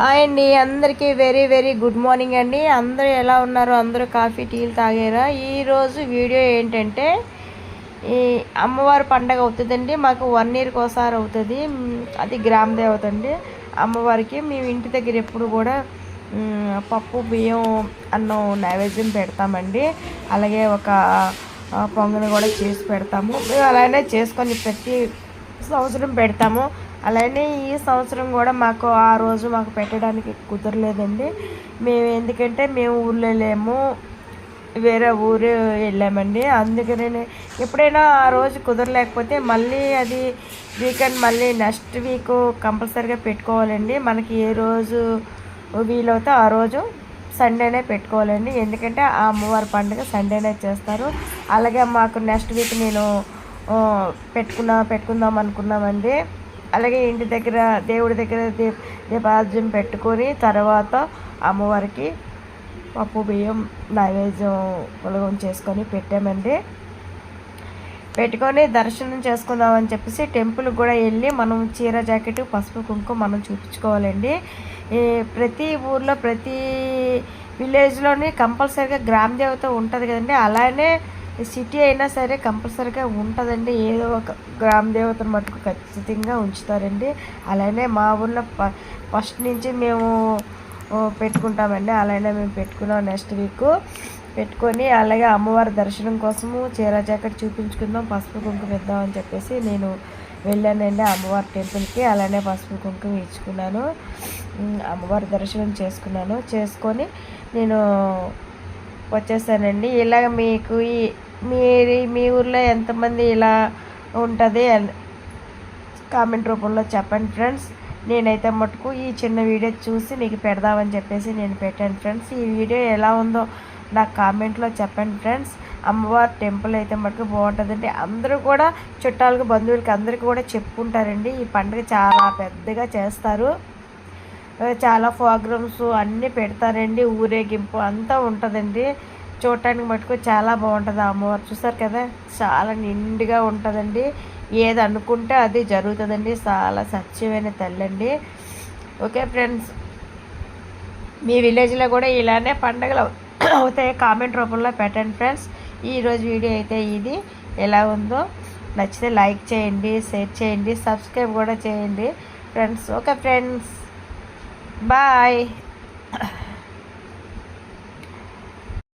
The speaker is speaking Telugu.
హాయ్ అండి అందరికీ వెరీ వెరీ గుడ్ మార్నింగ్ అండి. అందరూ ఎలా ఉన్నారు? అందరూ కాఫీ టీలు తాగారా? ఈరోజు వీడియో ఏంటంటే ఈ అమ్మవారి పండగ అవుతుందండి. మాకు వన్ ఇయర్కి ఒకసారి అవుతుంది. అది గ్రామ దేవత అండి. అమ్మవారికి మేము ఇంటి దగ్గర ఎప్పుడు కూడా పప్పు బియ్యం అన్నం నైవేద్యం పెడతామండి. అలాగే ఒక పొంగను కూడా చేసి పెడతాము. మేము అలానే చేసుకొని ప్రతి సంవత్సరం పెడతాము. అలానే ఈ సంవత్సరం కూడా మాకు ఆ రోజు మాకు పెట్టడానికి కుదరలేదండి. మేము ఎందుకంటే మేము ఊళ్ళో లేము. వేరే ఊరు వెళ్ళామండి. అందుకనే ఎప్పుడైనా ఆ రోజు కుదరలేకపోతే మళ్ళీ అది వీకెండ్ మళ్ళీ నెక్స్ట్ వీక్ కంపల్సరీగా పెట్టుకోవాలండి. మనకి ఏ రోజు వీలవుతే ఆ రోజు సండేనే పెట్టుకోవాలండి. ఎందుకంటే ఆ అమ్మవారి పండుగ సండేనే చేస్తారు. అలాగే మాకు నెక్స్ట్ వీక్ నేను పెట్టుకున్నా పెట్టుకుందాం అనుకున్నామండి. అలాగే ఇంటి దగ్గర దేవుడి దగ్గర దీప దీపార్జం పెట్టుకొని తర్వాత అమ్మవారికి పప్పు బియ్యం నైవేద్యం పులగం చేసుకొని పెట్టామండి. పెట్టుకొని దర్శనం చేసుకుందామని చెప్పేసి టెంపుల్కి కూడా వెళ్ళి మనం చీర జాకెట్ పసుపు కుంకుమ మనం చూపించుకోవాలండి. ఈ ప్రతి ఊర్లో ప్రతి విలేజ్లోని కంపల్సరీగా గ్రామ దేవత ఉంటుంది కదండి. అలానే సిటీ అయినా సరే కంపల్సరీగా ఉంటుందండి. ఏదో ఒక గ్రామ దేవతను మటుకు ఖచ్చితంగా ఉంచుతారండి. అలానే మా ఊర్లో ఫస్ట్ నుంచి మేము పెట్టుకుంటామండి. అలానే మేము పెట్టుకున్నాం నెక్స్ట్ వీక్. పెట్టుకొని అలాగే అమ్మవారి దర్శనం కోసము చీర జాకెట్ చూపించుకుందాం పసుపు కుంకుమ ఇద్దాం అని చెప్పేసి నేను వెళ్ళానండి అమ్మవారి టెంపుల్కి. అలానే పసుపు కుంకుమ ఇచ్చుకున్నాను. అమ్మవారి దర్శనం చేసుకున్నాను. చేసుకొని నేను వచ్చేసానండి. ఇలాగ మీకు ఈ మీరు మీ ఊర్లో ఎంతమంది ఇలా ఉంటుంది కామెంట్ రూపంలో చెప్పండి ఫ్రెండ్స్. నేనైతే మటుకు ఈ చిన్న వీడియో చూసి మీకు పెడదామని చెప్పేసి నేను పెట్టాను ఫ్రెండ్స్. ఈ వీడియో ఎలా ఉందో నాకు కామెంట్లో చెప్పండి ఫ్రెండ్స్. అమ్మవారి టెంపుల్ అయితే మటుకు బాగుంటుందండి. అందరూ కూడా చుట్టాలకు బంధువులకి అందరికీ కూడా చెప్పుకుంటారండి. ఈ పండుగ చాలా పెద్దగా చేస్తారు. చాలా ప్రోగ్రామ్స్ అన్నీ పెడతారండి. ఊరేగింపు అంతా ఉంటుందండి. చూడటానికి మటుకు చాలా బాగుంటుంది అమ్మవారు. చూసారు కదా? చాలా నిండుగా ఉంటుందండి. ఏది అనుకుంటే అది జరుగుతుందండి. చాలా సత్యమైన తల్లి అండి ఓకే ఫ్రెండ్స్ మీ విలేజ్లో కూడా ఇలానే పండుగలు అవుతాయి. కామెంట్ రూపంలో పెట్టండి ఫ్రెండ్స్. ఈరోజు వీడియో అయితే ఇది. ఎలా ఉందో నచ్చితే లైక్ చేయండి షేర్ చేయండి సబ్స్క్రైబ్ కూడా చేయండి. Friends okay friends. బాయ్.